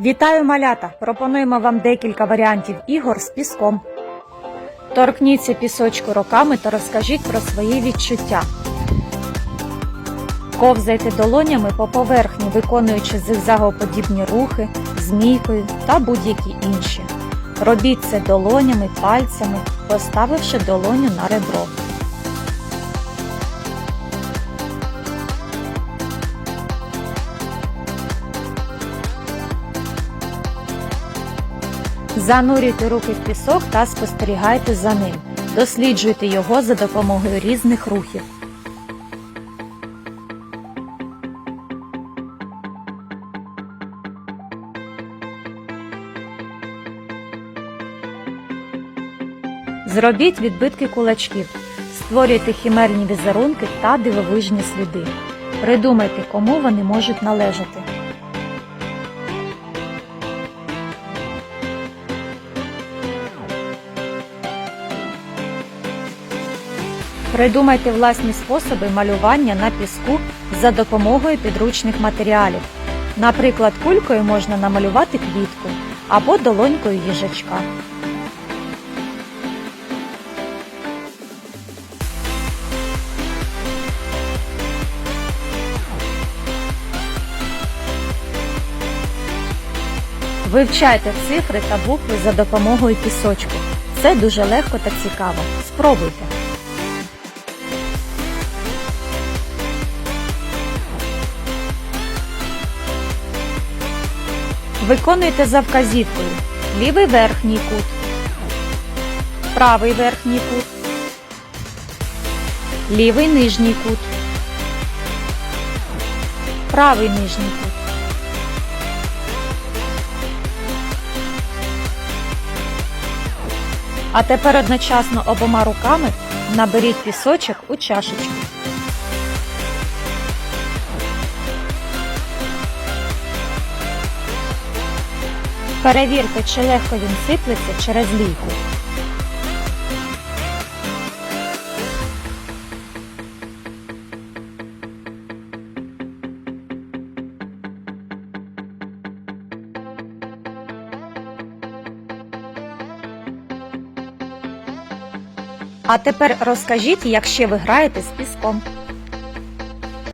Вітаю малята! Пропонуємо вам декілька варіантів ігор з піском. Торкніться пісочку руками та розкажіть про свої відчуття. Ковзайте долонями по поверхні, виконуючи зигзагоподібні рухи, змійкою та будь-які інші. Робіть це долонями, пальцями, поставивши долоню на ребро. Занурюйте руки в пісок та спостерігайте за ним. Досліджуйте його за допомогою різних рухів. Зробіть відбитки кулачків, створюйте хімерні візерунки та дивовижні сліди. Придумайте, кому вони можуть належати. Придумайте власні способи малювання на піску за допомогою підручних матеріалів. Наприклад, кулькою можна намалювати квітку або долонькою їжачка. Вивчайте цифри та букви за допомогою пісочку. Це дуже легко та цікаво. Спробуйте. Виконуйте за вказівкою. Лівий верхній кут, правий верхній кут, лівий нижній кут, правий нижній кут. А тепер одночасно обома руками наберіть пісочок у чашечку. Перевірте, чи легко він сиплеться через лійку. А тепер розкажіть, як ще ви граєте з піском.